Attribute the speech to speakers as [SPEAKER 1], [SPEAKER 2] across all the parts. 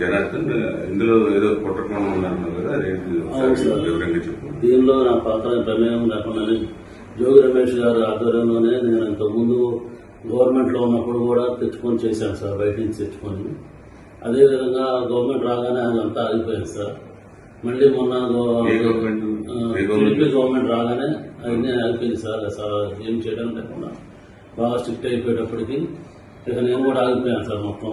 [SPEAKER 1] జనార్దన్ ఇందులో ఏదో కుట్రకోణం ఉందన్నారు కదా అదేంటి. వివరంగా చెప్పు
[SPEAKER 2] దీనిలో నా పాత్ర ప్రమేయం లేకుండానే జోగి రమేష్ గారి ఆధ్వర్యంలోనే నేను ఇంతకుముందు గవర్నమెంట్లో ఉన్నప్పుడు కూడా తెచ్చుకొని చేశాను సార్ బయట నుంచి తెచ్చుకొని. అదేవిధంగా గవర్నమెంట్ రాగానే అదంతా ఆగిపోయింది సార్. మళ్ళీ మొన్న? TDP government? రాగానే అన్నీ ఆగిపోయింది సార్ ఏం చేయడం లేకుండా. బాగా స్ట్రిక్ట్ అయిపోయేటప్పటికి ఇక నేను కూడా ఆగిపోయాను సార్ మొత్తం.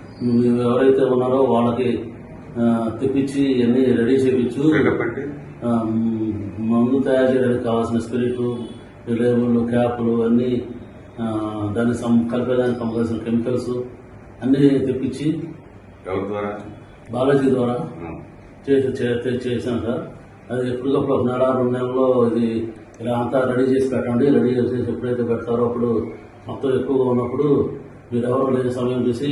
[SPEAKER 2] ఎవరైతే ఉన్నారో వాళ్ళకి తెప్పించి అన్నీ రెడీ చేయించు మందు తయారు చేయడానికి కావాల్సిన స్పిరిట్ లేబుల్ క్యాపులు అన్నీ దాన్ని సం కలిపేదానికి కావాల్సిన కెమికల్స్ అన్నీ తెప్పించి బాలాజీ ద్వారా. చేసి సార్. అది ఎప్పటికప్పుడు ఒక నెల రెండు నెలల్లో ఇది ఇలా అంతా రెడీ చేసి పెట్టండి. రెడీ చేసి ఎప్పుడైతే పెడతారో అప్పుడు మొత్తం ఎక్కువగా ఉన్నప్పుడు మీరు ఎవరు లేని సమయం చూసి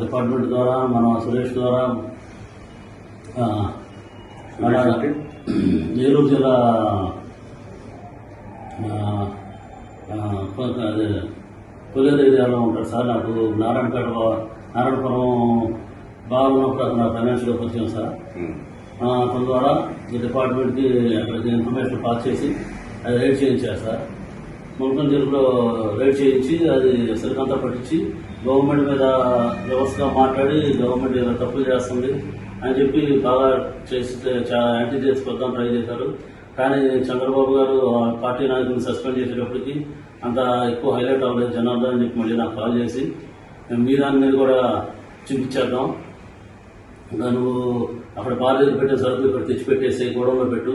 [SPEAKER 2] డిపార్ట్మెంట్ ద్వారా మన సురేష్ ద్వారా? ఏలూరు జిల్లా అదే కొల్లేరు ఏరియాలో ఉంటాడు సార్ నాకు నారాయణపేట నారాయణపురం బాగున్నప్పుడు అతను నాకు ఫైనాన్షియల్గా పరిచయం సార్. అతని ద్వారా ఈ డిపార్ట్మెంట్కి అక్కడికి ఇన్ఫర్మేషన్ పాస్ చేసి అది రైడ్ చేయించారు సార్. ముల్కం జిల్లాలో రైడ్ చేయించి అది సరికంతా పట్టించి గవర్నమెంట్ మీద వ్యవస్థగా మాట్లాడి గవర్నమెంట్ ఇలా తప్పులు చేస్తుంది అని చెప్పి బాగా చేసి చాలా యాంటీ చేసి పెద్దాం ట్రై చేశారు. కానీ చంద్రబాబు గారు ఆ పార్టీ నాయకులను సస్పెండ్ చేసేటప్పటికి అంత ఎక్కువ హైలైట్ అవ్వలేదు జనార్దన్ అని చెప్పి మళ్ళీ నాకు కాల్ చేసి. మీ దాని మీద కూడా చూపించేద్దాం ఇంకా నువ్వు అక్కడ బాధ్యత పెట్టే సరుకులు ఇక్కడ తెచ్చిపెట్టేసి గోడంలో పెట్టు.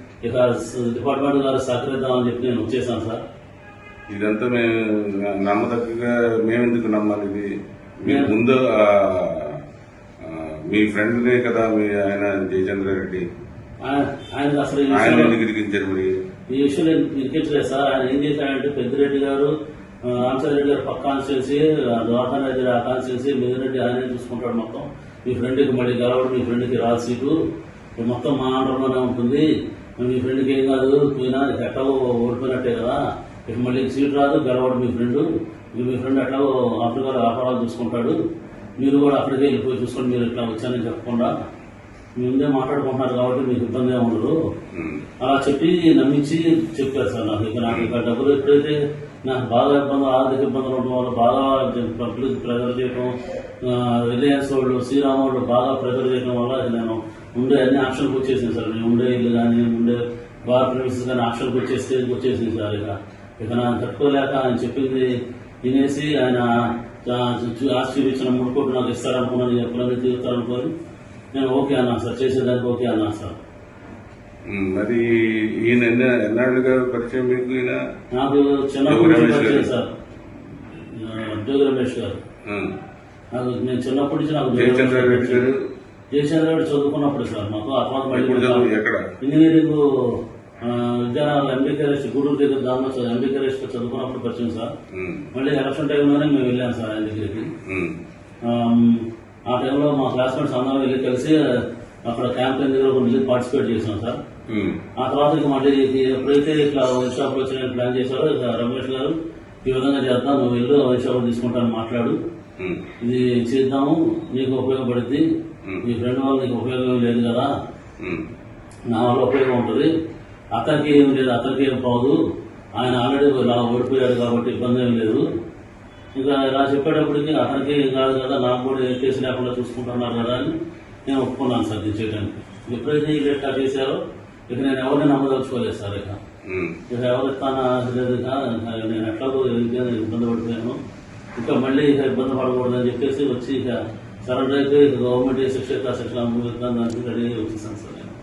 [SPEAKER 2] ఇక డిపార్ట్మెంట్ గారు సహకరిద్దామని చెప్పి నేను వచ్చేసాను సార్.
[SPEAKER 1] ఇదంతా మేము నమ్మదగ్గగా మేమెందుకు నమ్మాలి? ఇది మీరు
[SPEAKER 2] మేము-
[SPEAKER 1] ముందు మీ ఫ్రెండ్నే కదా మీ ఆయన జయచంద్ర రెడ్డి.
[SPEAKER 2] ఆయన అసలు
[SPEAKER 1] ఆయన
[SPEAKER 2] విషయంలో-
[SPEAKER 1] ఎందుకు ఇరికించారు మరి?
[SPEAKER 2] ఈ విషయం నేను ఇరికించలేదు సార్. ఆయన ఏం చేశాడంటే పెద్దిరెడ్డి గారు రామచంద్రెడ్డి గారు పక్క కాన్స్టిట్యూన్సీ దోహన్ రెడ్డి ఆ కాన్స్టిట్యూన్సీ మిగిలిరెడ్డి ఆయనే చూసుకుంటాడు మొత్తం. మీ ఫ్రెండ్కి మళ్ళీ గెలవడు మీ ఫ్రెండ్కి రాదు సీటు. మొత్తం మా ఆంధ్రలోనే ఉంటుంది. మీ ఫ్రెండ్కి ఏం కాదు పోయినా ఇక ఎట్లాగో ఓడిపోయినట్టే కదా. ఇక మళ్ళీ సీట్ రాదు గెలవడు మీ ఫ్రెండ్ ఇక మీ ఫ్రెండ్ ఎట్లాగో ఆఫ్రికాలో వ్యాపారాలు చూసుకుంటాడు. మీరు కూడా అక్కడికి వెళ్ళిపోయి చూసుకొని మీరు ఇట్లా వచ్చానని చెప్పకుండా. మీ ముందే మాట్లాడుకుంటున్నారు కాబట్టి మీకు ఇబ్బంది ఏమి ఉండదు. అలా చెప్పి నమ్మించి చెప్పారు సార్ నాకు. ఇక నాకు ఇక డబ్బులు ఎప్పుడైతే నాకు బాగా ఇబ్బంది ఆర్థిక ఇబ్బందులు ఉండడం వల్ల బాగా పబ్లిక్ ప్రెజర్ చేయడం రిలయన్స్ వాళ్ళు శ్రీరామ్ వాళ్ళు బాగా ప్రెజర్ చేయడం వల్ల నేను ఉండే అన్ని ఆప్షన్కి వచ్చేసింది సార్. నేను ఉండే ఇల్లు కానీ ఉండే బార్ ప్రిన్సెస్ కానీ ఆప్షన్కి వచ్చేస్తే వచ్చేసింది సార్ ఇక. ఇక నాకు తట్టుకోలేక ఆయన చెప్పింది వినేసి ఆయన ఆశీర్వించిన చూ- మూడు కోట్లు నాకు ఇస్తారనుకున్నాను ఎప్పుడైనా తీరుతారనుకోని నేను ఓకే అన్నా సార్ చేసేదానికి ఓకే అన్నా సార్.
[SPEAKER 1] మరి ఈయన ఎన్న ఎన్నాళ్ళుగా పరిచయం మీకు ఈయన?
[SPEAKER 2] నాకు చిన్నప్పటి నుంచి
[SPEAKER 1] రమేష్ గారు.
[SPEAKER 2] పరిచయం సార్ జోగి రమేష్ గారు. నాకు నేను చిన్నప్పటి నుంచి నాకు
[SPEAKER 1] జయచంద్ర రెడ్డి గారు
[SPEAKER 2] జయచంద్ర రెడ్డి చదువుకున్నప్పుడు సార్ మాకు ఆ తర్వాత మళ్ళీ
[SPEAKER 1] ఎక్కడ
[SPEAKER 2] engineering Vidyanagar MBK rest Gudur దగ్గర దానిలో చదువు ఎంబీకే రెస్ట్ చదువుకున్నప్పుడు పరిచయం సార్. మళ్ళీ ఎలక్షన్ టైంలోనే మేము వెళ్ళాం సార్ ఆయన దగ్గరికి. ఆ టైంలో మా క్లాస్మేట్స్ అందరం వెళ్ళి కలిసి అక్కడ క్యాంపెయిన్ దగ్గర ఒక వెళ్ళి పార్టిసిపేట్ చేసాం సార్. ఆ తర్వాత ఇక మళ్ళీ ఎప్పుడైతే ఇట్లా వైన్ షాప్ వచ్చిన ప్లాన్ చేశారో. రమేష్ గారు ఈ విధంగా చేద్దాం నువ్వు వెళ్ళు వైన్ షాప్ తీసుకుంటాను మాట్లాడు. ఇది చేద్దాము నీకు ఉపయోగపడుద్ది. నీ ఫ్రెండ్ వల్ల నీకు ఉపయోగం లేదు కదా. నా వల్ల ఉపయోగం ఉంటుంది. అతనికి ఏం లేదు అతనికి ఏం పోదు ఆయన ఆల్రెడీ ఇలా ఓడిపోయాడు కాబట్టి ఇబ్బంది ఏం లేదు. ఇంకా ఇలా చెప్పేటప్పటికి అతనికి ఏం కాదు కదా నాకు కూడా ఏ కేసు లేకుండా చూసుకుంటున్నారు కదా అని. నేను ఒప్పుకున్నాను సార్ ఇది చేయడానికి ఎప్పుడైతే ఈ లెక్క చేశారో ఇక నేను ఎవరిని నమ్మదలుచుకోలేదు సార్ ఇక. ఇక ఎవరిస్తానా లేదు ఇక. నేను ఎందుకని ఇబ్బంది పడిపోయాను. ఇంకా మళ్ళీ ఇక ఇబ్బంది పడకూడదని చెప్పేసి వచ్చి ఇక సరెండర్ అయితే గవర్నమెంట్ శిక్ష శిక్షణ దానికి రెడీ వచ్చేసాను సార్ నేను.